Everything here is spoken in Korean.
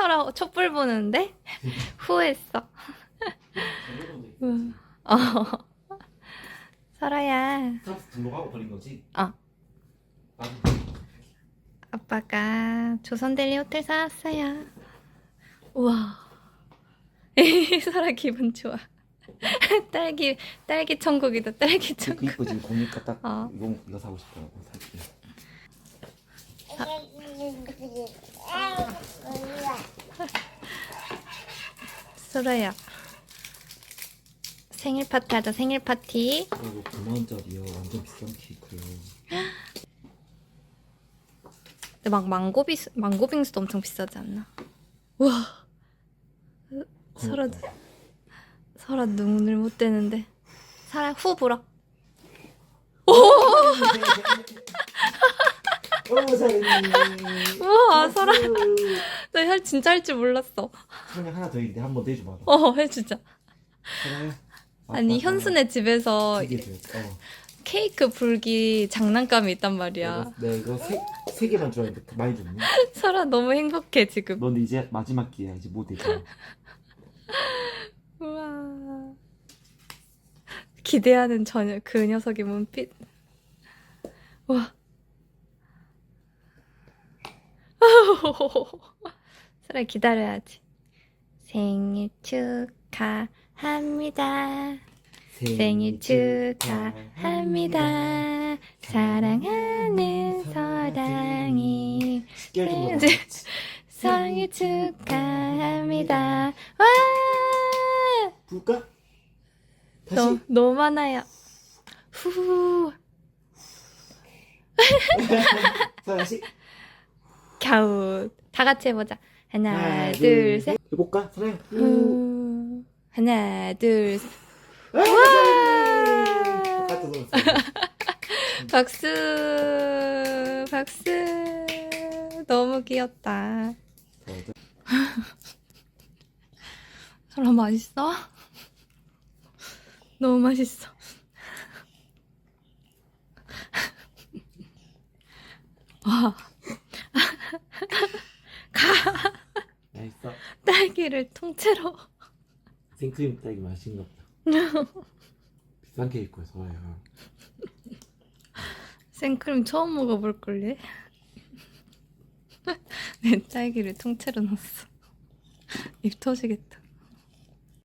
설아 촛불 보는데 후회했어. 음. 어. 설아야, 스타벅스 등록하고 버린 거지? 어. 나도 아빠가 조선델리 호텔 사왔어요. 우와. 설아 기분 좋아. 딸기 딸기 천국이다. 딸기 그 천국. 이쁘지 보니까 딱 어. 이거 이거 사고 싶더라고 살게. 설아야. 생일 파티 하자. 생일 파티. 어, 이거 9만 원짜리야 완전 비싼 케이크야. 근데 막 망고비스 망고빙수도 엄청 비싸지 않나? 우와. 설아 설아 눈을 못 떼는데. 설아 후 불어. 어 잘했니. 우와 설아 나할 진짜 할 줄 몰랐어. 그냥 하나 더 있는데 한 번 더 해줘봐. 어 해주자. 사랑해. 아니 현수네 집에서. 어. 케이크 불기 장난감이 있단 말이야. 내가, 내가 이거 세, 세 개만 줄 알았는데 많이 줬네. 설아 너무 행복해 지금. 넌 이제 마지막 기회야 이제 못 되잖아. 우와. 기대하는 저녀 그 녀석의 눈빛. 와. 설아 기다려야지. 생일 축하합니다. 생일 축하합니다. 사랑하는 서랑이 거. 생일 축하합니다. 와! 볼까? 다시. 너무 많아요. 후. 다시. 겨우. 다 같이 해보자. 하나, 둘, 셋. 해볼까? 사랑해. 후. 후. 하나, 둘, 셋. 와! 똑같은 거. 박수. 박수. 너무 귀엽다. 설아 맛있어? 너무 맛있어. 와. 맛있어. 딸기를 통째로. 생크림 딸기 맛있는 것 같다. 비싼 케이크야, 서아야. 생크림 처음 먹어볼걸래? 내 딸기를 통째로 넣었어. 입 터지겠다.